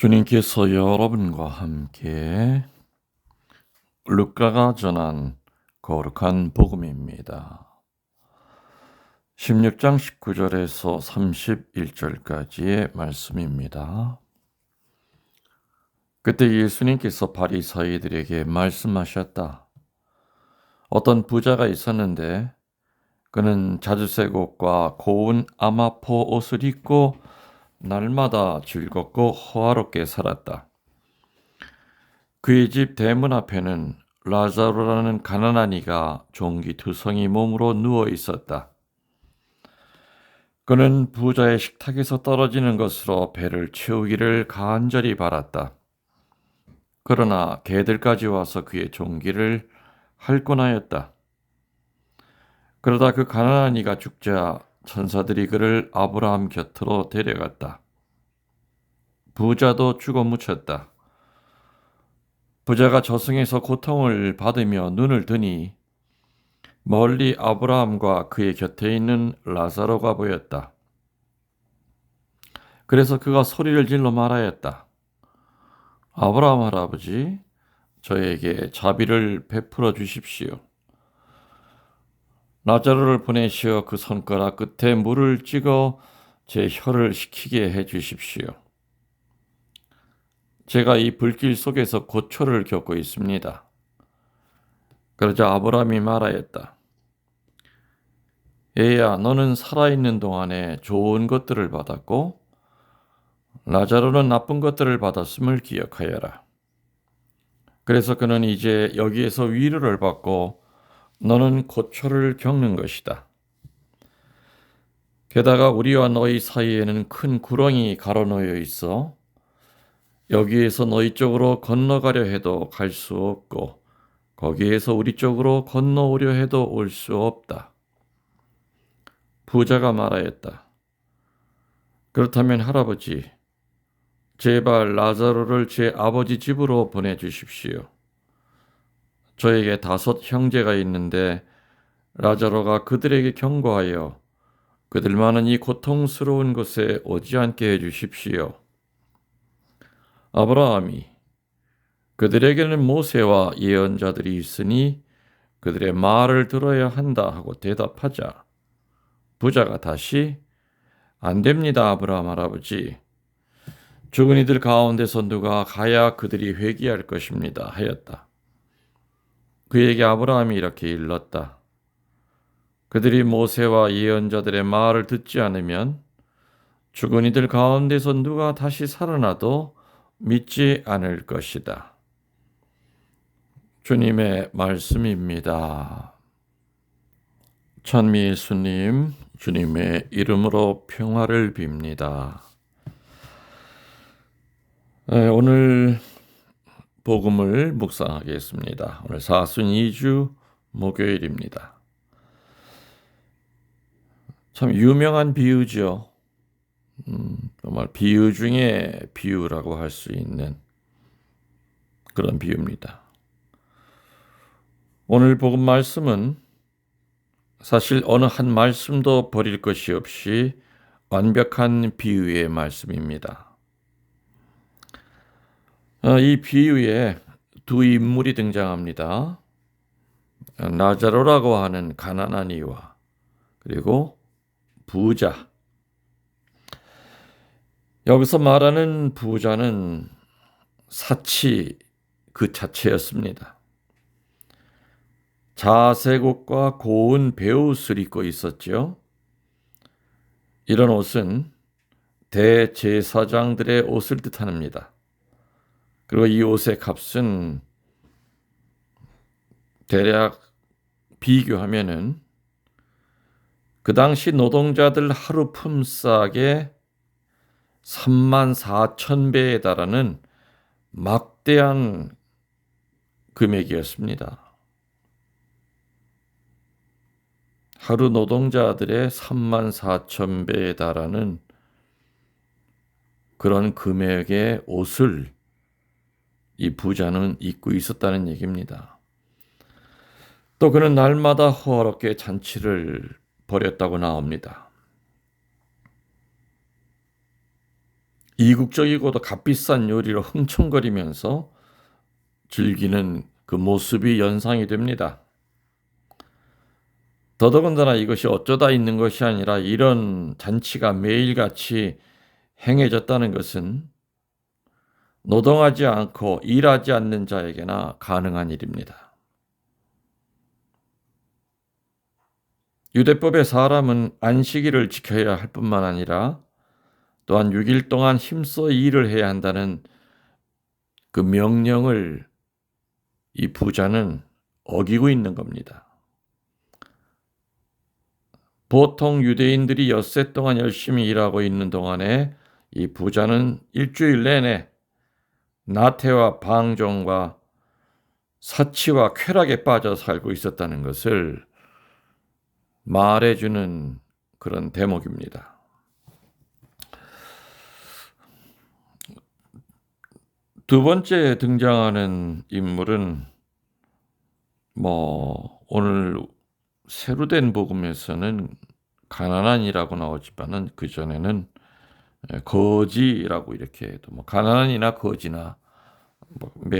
주님께서 여러분과 함께 루카가 전한 거룩한 복음입니다. 16장 19절에서 31절까지의 말씀입니다. 그때 예수님께서 바리사이들에게 말씀하셨다. 어떤 부자가 있었는데 그는 자주색 옷과 고운 아마포 옷을 입고 날마다 즐겁고 호화롭게 살았다. 그의 집 대문 앞에는 라자로라는 가난한 이가 종기 두성이 몸으로 누워 있었다. 그는 부자의 식탁에서 떨어지는 것으로 배를 채우기를 간절히 바랐다. 그러나 개들까지 와서 그의 종기를 핥곤 하였다. 그러다 그 가난한 이가 죽자 천사들이 그를 아브라함 곁으로 데려갔다. 부자도 죽어 묻혔다. 부자가 저승에서 고통을 받으며 눈을 드니 멀리 아브라함과 그의 곁에 있는 라사로가 보였다. 그래서 그가 소리를 질러 말하였다. 아브라함 할아버지, 저에게 자비를 베풀어 주십시오. 라자로를 보내시어 그 손가락 끝에 물을 찍어 제 혀를 식히게 해 주십시오. 제가 이 불길 속에서 고초를 겪고 있습니다. 그러자 아브라함이 말하였다. 얘야, 너는 살아있는 동안에 좋은 것들을 받았고, 라자로는 나쁜 것들을 받았음을 기억하여라. 그래서 그는 이제 여기에서 위로를 받고 너는 고초를 겪는 것이다. 게다가 우리와 너희 사이에는 큰 구렁이 가로놓여 있어 여기에서 너희 쪽으로 건너가려 해도 갈 수 없고 거기에서 우리 쪽으로 건너오려 해도 올 수 없다. 부자가 말하였다. 그렇다면 할아버지, 제발 라자로를 제 아버지 집으로 보내주십시오. 저에게 다섯 형제가 있는데 라자로가 그들에게 경고하여 그들만은 이 고통스러운 곳에 오지 않게 해 주십시오. 아브라함이 그들에게는 모세와 예언자들이 있으니 그들의 말을 들어야 한다 하고 대답하자 부자가 다시 안 됩니다 아브라함 할아버지 죽은 이들 가운데서 누가 가야 그들이 회개할 것입니다 하였다. 그에게 아브라함이 이렇게 일렀다. 그들이 모세와 예언자들의 말을 듣지 않으면 죽은 이들 가운데서 누가 다시 살아나도 믿지 않을 것이다. 주님의 말씀입니다. 천미 예수님, 주님의 이름으로 평화를 빕니다. 네, 오늘 복음을 묵상하겠습니다. 오늘 사순 2주 목요일입니다. 참 유명한 비유죠. 음, 정말 비유 중에 비유라고 할 수 있는 그런 비유입니다. 오늘 복음 말씀은 사실 어느 한 말씀도 버릴 것이 없이 완벽한 비유의 말씀입니다. 어, 이 비유에 두 인물이 등장합니다. 나자로라고 하는 가난한 이와 그리고 부자. 여기서 말하는 부자는 사치 그 자체였습니다. 자색옷과 고운 배옷을 입고 있었죠. 이런 옷은 대제사장들의 옷을 뜻합니다. 그리고 이 옷의 값은 대략 비교하면은 그 당시 노동자들 하루 품삯의 3만 4천 배에 달하는 막대한 금액이었습니다. 하루 노동자들의 3만 4천 배에 달하는 그런 금액의 옷을 이 부자는 잊고 있었다는 얘기입니다. 또 그는 날마다 호화롭게 잔치를 벌였다고 나옵니다. 이국적이고도 값비싼 요리를 흥청거리면서 즐기는 그 모습이 연상이 됩니다. 더더군다나 이것이 어쩌다 있는 것이 아니라 이런 잔치가 매일같이 행해졌다는 것은 노동하지 않고 일하지 않는 자에게나 가능한 일입니다. 유대법의 사람은 안식일을 지켜야 할 뿐만 아니라 또한 6일 동안 힘써 일을 해야 한다는 그 명령을 이 부자는 어기고 있는 겁니다. 보통 유대인들이 엿새 동안 열심히 일하고 있는 동안에 이 부자는 일주일 내내 나태와 방종과 사치와 쾌락에 빠져 살고 있었다는 것을 말해주는 그런 대목입니다. 두 번째 등장하는 인물은 뭐 오늘 새로 된 복음에서는 가난한이라고 나오지만은 그 전에는 거지라고 이렇게 해도 뭐 가난한이나 거지나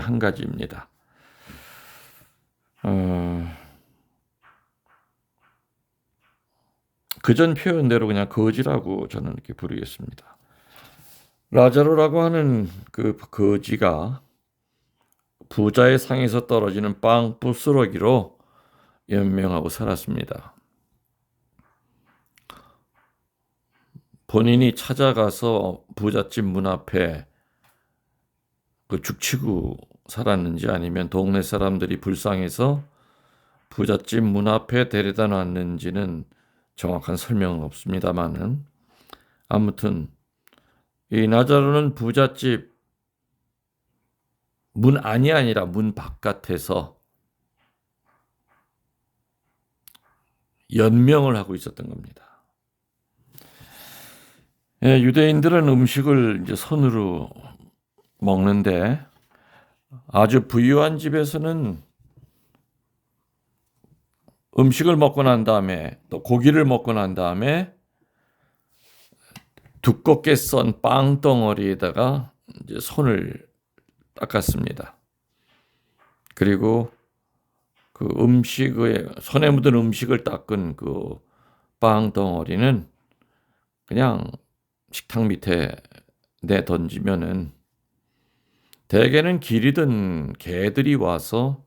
한 가지입니다. 어, 그전 표현대로 그냥 거지라고 저는 이렇게 부르겠습니다. 라자로라고 하는 그 거지가 부자의 상에서 떨어지는 빵 부스러기로 연명하고 살았습니다. 본인이 찾아가서 부잣집 문 앞에 그 죽치고 살았는지 아니면 동네 사람들이 불쌍해서 부잣집 문 앞에 데려다 놨는지는 정확한 설명은 없습니다만은 아무튼 이 나자로는 부잣집 문 안이 아니라 문 바깥에서 연명을 하고 있었던 겁니다. 예, 유대인들은 음식을 이제 손으로 먹는데 아주 부유한 집에서는 음식을 먹고 난 다음에 또 고기를 먹고 난 다음에 두껍게 썬 빵덩어리에다가 이제 손을 닦았습니다. 그리고 그 음식의 손에 묻은 음식을 닦은 그 빵덩어리는 그냥 식탁 밑에 내 던지면은 대개는 길이든 개들이 와서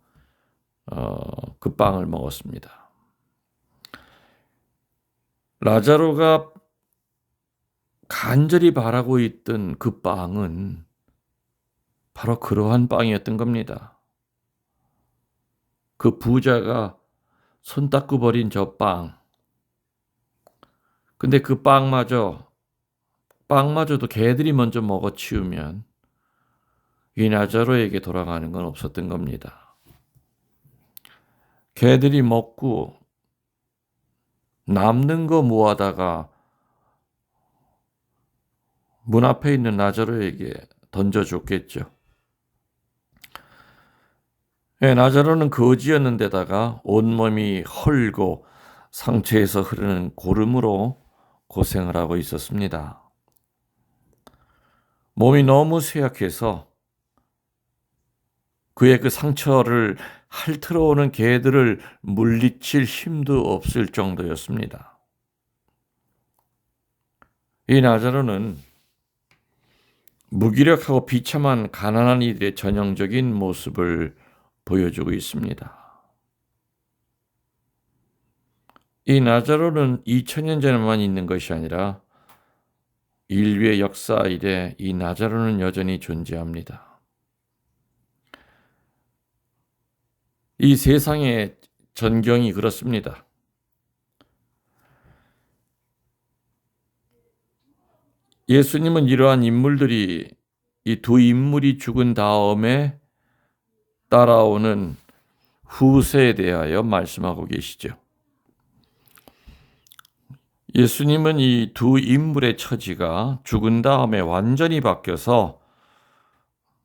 어, 그 빵을 먹었습니다. 라자로가 간절히 바라고 있던 그 빵은 바로 그러한 빵이었던 겁니다. 그 부자가 손 닦고 버린 저 빵. 근데 그 빵마저, 빵마저도 개들이 먼저 먹어 치우면 이 나자로에게 돌아가는 건 없었던 겁니다. 개들이 먹고 남는 거 모아다가 문 앞에 있는 나자로에게 던져줬겠죠. 예, 나자로는 거지였는데다가 온몸이 헐고 상처에서 흐르는 고름으로 고생을 하고 있었습니다. 몸이 너무 쇠약해서 그의 그 상처를 핥으러 오는 개들을 물리칠 힘도 없을 정도였습니다. 이 나자로는 무기력하고 비참한 가난한 이들의 전형적인 모습을 보여주고 있습니다. 이 나자로는 2000년 전에만 있는 것이 아니라 인류의 역사 이래 이 나자로는 여전히 존재합니다. 이 세상의 전경이 그렇습니다. 예수님은 이러한 인물들이 이 두 인물이 죽은 다음에 따라오는 후세에 대하여 말씀하고 계시죠. 예수님은 이 두 인물의 처지가 죽은 다음에 완전히 바뀌어서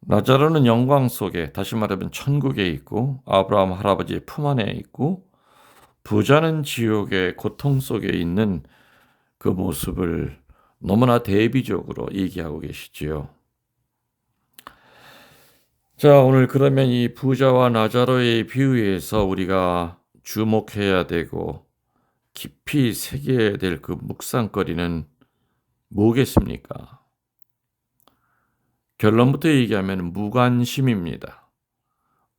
나자로는 영광 속에 다시 말하면 천국에 있고 아브라함 할아버지의 품 안에 있고 부자는 지옥의 고통 속에 있는 그 모습을 너무나 대비적으로 얘기하고 계시지요. 자, 오늘 그러면 이 부자와 나자로의 비유에서 우리가 주목해야 되고 깊이 새겨야 될 그 묵상거리는 뭐겠습니까? 결론부터 얘기하면 무관심입니다.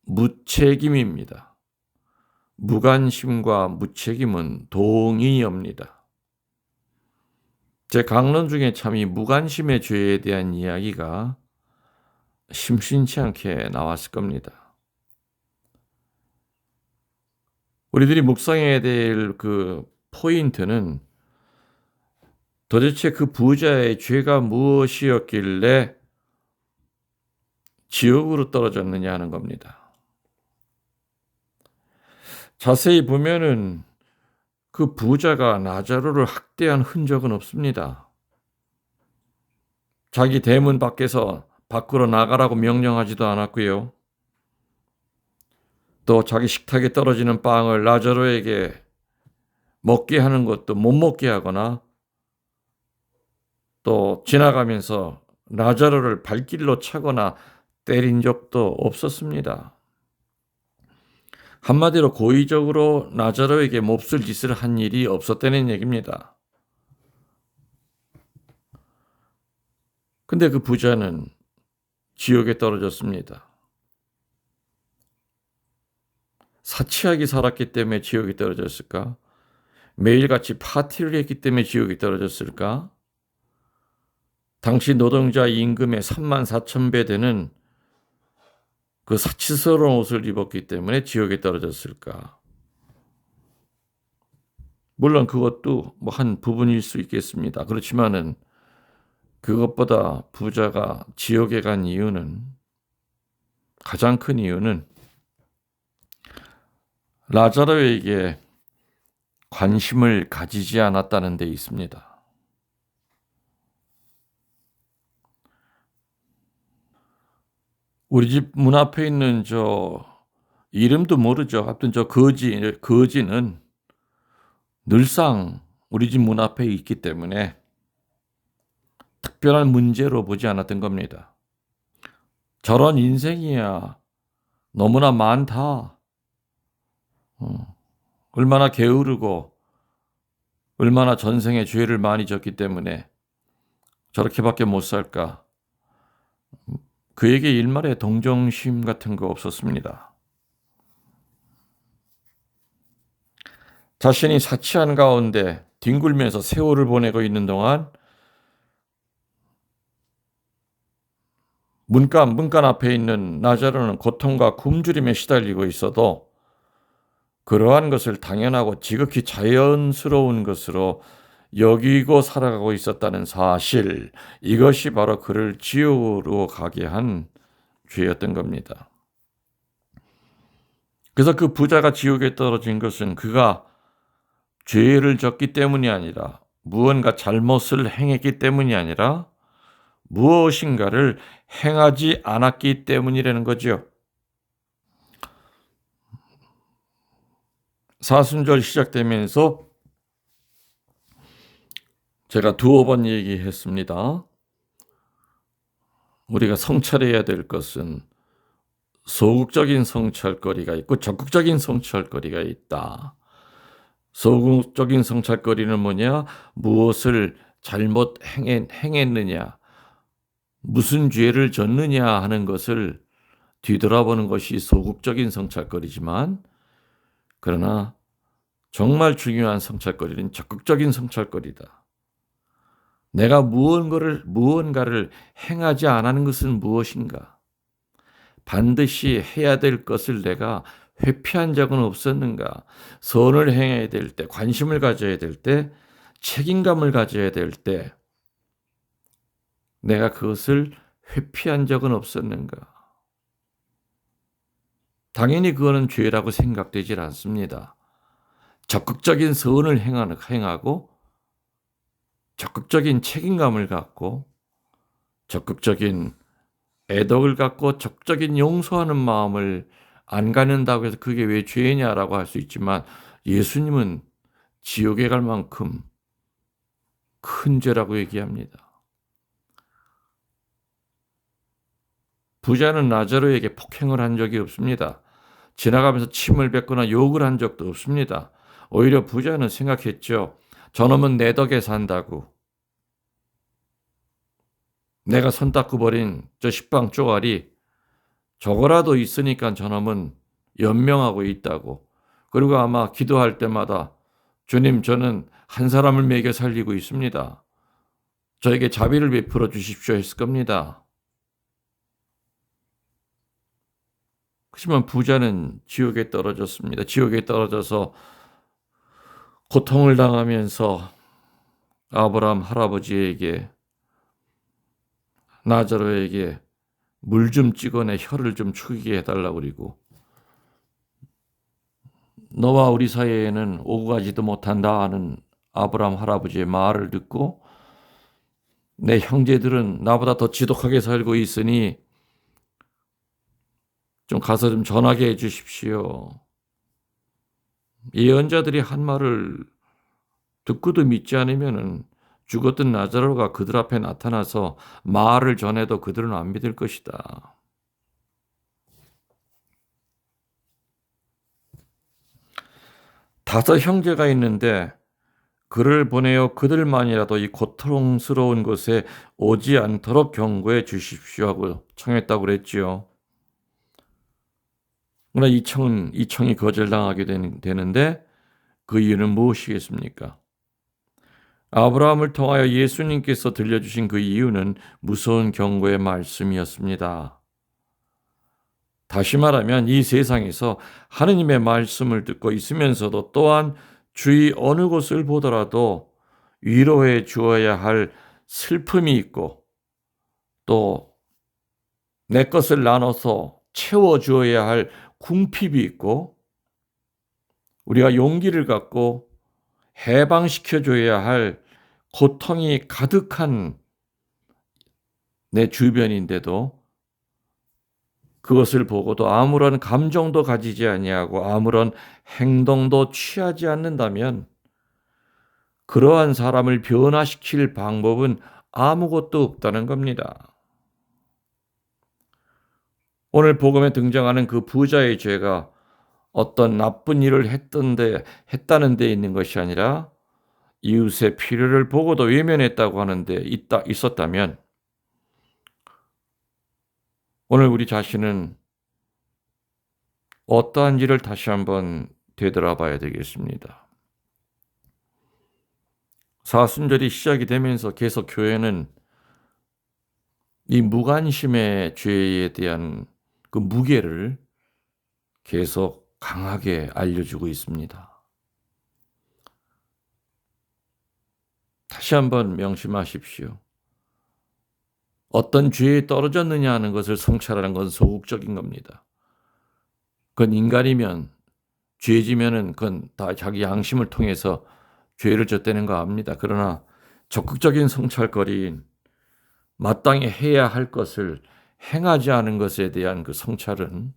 무책임입니다. 무관심과 무책임은 동의입니다. 제 강론 중에 참 이 무관심의 죄에 대한 이야기가 심심치 않게 나왔을 겁니다. 우리들이 묵상해야 될 그 포인트는 도대체 그 부자의 죄가 무엇이었길래 지옥으로 떨어졌느냐 하는 겁니다. 자세히 보면은 그 부자가 나자로를 학대한 흔적은 없습니다. 자기 대문 밖에서 밖으로 나가라고 명령하지도 않았고요. 또 자기 식탁에 떨어지는 빵을 나자로에게 먹게 하는 것도 못 먹게 하거나 또 지나가면서 나자로를 발길로 차거나 때린 적도 없었습니다. 한마디로 고의적으로 나자로에게 몹쓸 짓을 한 일이 없었다는 얘기입니다. 근데 그 부자는 지옥에 떨어졌습니다. 사치하게 살았기 때문에 지옥에 떨어졌을까? 매일같이 파티를 했기 때문에 지옥에 떨어졌을까? 당시 노동자 임금의 3만 4천 배 되는 그 사치스러운 옷을 입었기 때문에 지옥에 떨어졌을까? 물론 그것도 뭐 한 부분일 수 있겠습니다. 그렇지만은 그것보다 부자가 지옥에 간 이유는 가장 큰 이유는 라자로에게 관심을 가지지 않았다는 데 있습니다. 우리 집 문 앞에 있는 저 이름도 모르죠. 하여튼 저 거지, 거지는 늘상 우리 집 문 앞에 있기 때문에 특별한 문제로 보지 않았던 겁니다. 저런 인생이야. 너무나 많다. 어, 얼마나 게으르고, 얼마나 전생에 죄를 많이 졌기 때문에 저렇게밖에 못 살까. 그에게 일말의 동정심 같은 거 없었습니다. 자신이 사치한 가운데 뒹굴면서 세월을 보내고 있는 동안 문간, 문간 앞에 있는 나자로는 고통과 굶주림에 시달리고 있어도 그러한 것을 당연하고 지극히 자연스러운 것으로 여기고 살아가고 있었다는 사실, 이것이 바로 그를 지옥으로 가게 한 죄였던 겁니다. 그래서 그 부자가 지옥에 떨어진 것은 그가 죄를 졌기 때문이 아니라 무언가 잘못을 행했기 때문이 아니라 무엇인가를 행하지 않았기 때문이라는 거죠. 사순절 시작되면서 제가 두어 번 얘기했습니다. 우리가 성찰해야 될 것은 소극적인 성찰거리가 있고 적극적인 성찰거리가 있다. 소극적인 성찰거리는 뭐냐? 무엇을 잘못 행했느냐? 무슨 죄를 졌느냐 하는 것을 뒤돌아보는 것이 소극적인 성찰거리지만 그러나 정말 중요한 성찰거리는 적극적인 성찰거리다. 내가 무언가를, 무언가를 행하지 않는 것은 무엇인가? 반드시 해야 될 것을 내가 회피한 적은 없었는가? 선을 행해야 될 때, 관심을 가져야 될 때, 책임감을 가져야 될 때, 내가 그것을 회피한 적은 없었는가? 당연히 그거는 죄라고 생각되질 않습니다. 적극적인 선을 행하고 적극적인 책임감을 갖고 적극적인 애덕을 갖고 적극적인 용서하는 마음을 안 갖는다고 해서 그게 왜 죄냐라고 할 수 있지만 예수님은 지옥에 갈 만큼 큰 죄라고 얘기합니다. 부자는 나자로에게 폭행을 한 적이 없습니다. 지나가면서 침을 뱉거나 욕을 한 적도 없습니다. 오히려 부자는 생각했죠. 저놈은 내 덕에 산다고. 내가 손 닦고 버린 저 식빵 쪼가리 저거라도 있으니까 저놈은 연명하고 있다고. 그리고 아마 기도할 때마다 주님 저는 한 사람을 매겨 살리고 있습니다. 저에게 자비를 베풀어 주십시오 했을 겁니다. 하지만 부자는 지옥에 떨어졌습니다. 지옥에 떨어져서 고통을 당하면서 아브라함 할아버지에게 나자로에게 물 좀 찍어내 혀를 좀 축이게 해달라고 그리고 너와 우리 사이에는 오고 가지도 못한다 하는 아브라함 할아버지의 말을 듣고 내 형제들은 나보다 더 지독하게 살고 있으니 좀 가서 좀 전하게 해 주십시오. 예언자들이 한 말을 듣고도 믿지 않으면은 죽었던 나자로가 그들 앞에 나타나서 말을 전해도 그들은 안 믿을 것이다. 다섯 형제가 있는데 그를 보내어 그들만이라도 이 고통스러운 곳에 오지 않도록 경고해 주십시오 하고 청했다고 그랬지요. 그러나 이 청은 이 청이 거절당하게 되는데 그 이유는 무엇이겠습니까? 아브라함을 통하여 예수님께서 들려주신 그 이유는 무서운 경고의 말씀이었습니다. 다시 말하면 이 세상에서 하느님의 말씀을 듣고 있으면서도 또한 주위 어느 곳을 보더라도 위로해 주어야 할 슬픔이 있고 또 내 것을 나눠서 채워 주어야 할 궁핍이 있고 우리가 용기를 갖고 해방시켜 줘야 할 고통이 가득한 내 주변인데도 그것을 보고도 아무런 감정도 가지지 아니하고 아무런 행동도 취하지 않는다면 그러한 사람을 변화시킬 방법은 아무것도 없다는 겁니다. 오늘 복음에 등장하는 그 부자의 죄가 어떤 나쁜 일을 했던데 했다는 데 있는 것이 아니라 이웃의 필요를 보고도 외면했다고 하는데 있다 있었다면 오늘 우리 자신은 어떠한 일을 다시 한번 되돌아봐야 되겠습니다. 사순절이 시작이 되면서 계속 교회는 이 무관심의 죄에 대한 그 무게를 계속 강하게 알려주고 있습니다. 다시 한번 명심하십시오. 어떤 죄에 떨어졌느냐 하는 것을 성찰하는 것은 소극적인 겁니다. 그건 인간이면 죄지면은 그건 다 자기 양심을 통해서 죄를 졌다는 거 압니다. 그러나 적극적인 성찰거리인 마땅히 해야 할 것을 행하지 않은 것에 대한 그 성찰은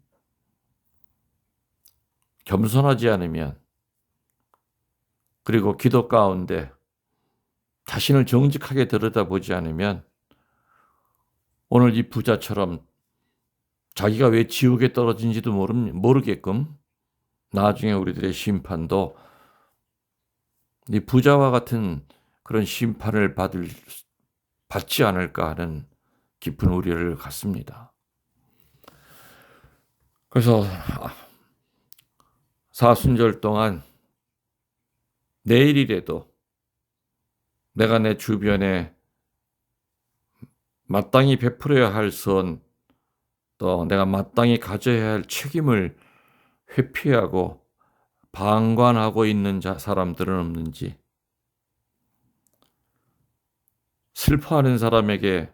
겸손하지 않으면 그리고 기도 가운데 자신을 정직하게 들여다보지 않으면 오늘 이 부자처럼 자기가 왜 지옥에 떨어진지도 모르게끔 나중에 우리들의 심판도 이 부자와 같은 그런 심판을 받을 받지 않을까 하는 깊은 우려를 갖습니다. 그래서 사순절 동안 내일이라도 내가 내 주변에 마땅히 베풀어야 할 선, 또 내가 마땅히 가져야 할 책임을 회피하고 방관하고 있는 자, 사람들은 없는지, 슬퍼하는 사람에게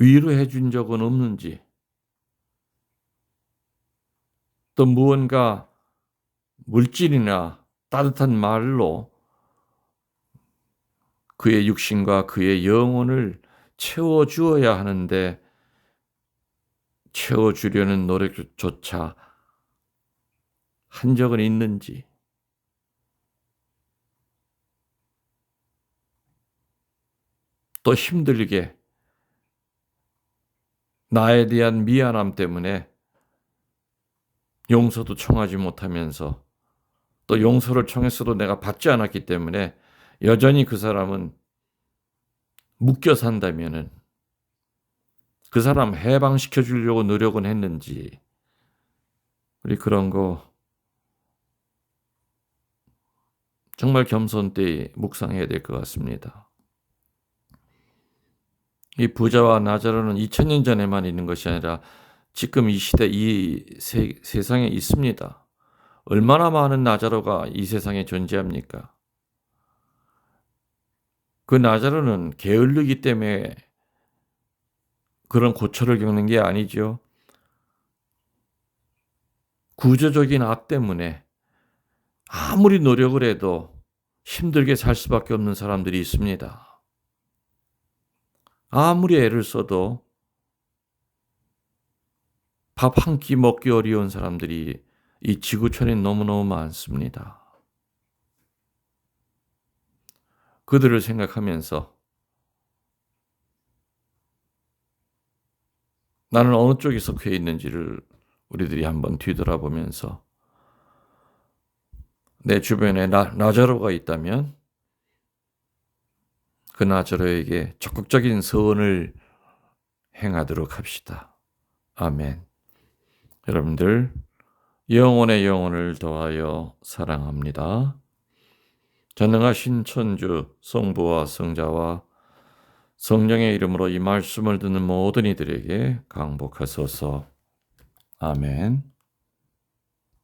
위로해 준 적은 없는지, 또 무언가 물질이나 따뜻한 말로 그의 육신과 그의 영혼을 채워 주어야 하는데 채워 주려는 노력조차 한 적은 있는지 또 힘들게 나에 대한 미안함 때문에 용서도 청하지 못하면서 또 용서를 청했어도 내가 받지 않았기 때문에 여전히 그 사람은 묶여 산다면은 그 사람 해방시켜 주려고 노력은 했는지 우리 그런 거 정말 겸손되이 묵상해야 될 것 같습니다. 이 부자와 나자로는 2000년 전에만 있는 것이 아니라 지금 이 시대 이 세, 세상에 있습니다. 얼마나 많은 나자로가 이 세상에 존재합니까? 그 나자로는 게을르기 때문에 그런 고초를 겪는 게 아니죠. 구조적인 악 때문에 아무리 노력을 해도 힘들게 살 수밖에 없는 사람들이 있습니다. 아무리 애를 써도 밥 한 끼 먹기 어려운 사람들이 이 지구촌에 너무너무 많습니다. 그들을 생각하면서 나는 어느 쪽에 속해 있는지를 우리들이 한번 뒤돌아보면서 내 주변에 나, 나자로가 있다면 그 나자로에게 적극적인 서원을 행하도록 합시다. 아멘. 여러분들 영혼의 영혼을 더하여 사랑합니다. 전능하신 천주 성부와 성자와 성령의 이름으로 이 말씀을 듣는 모든 이들에게 강복하소서. 아멘.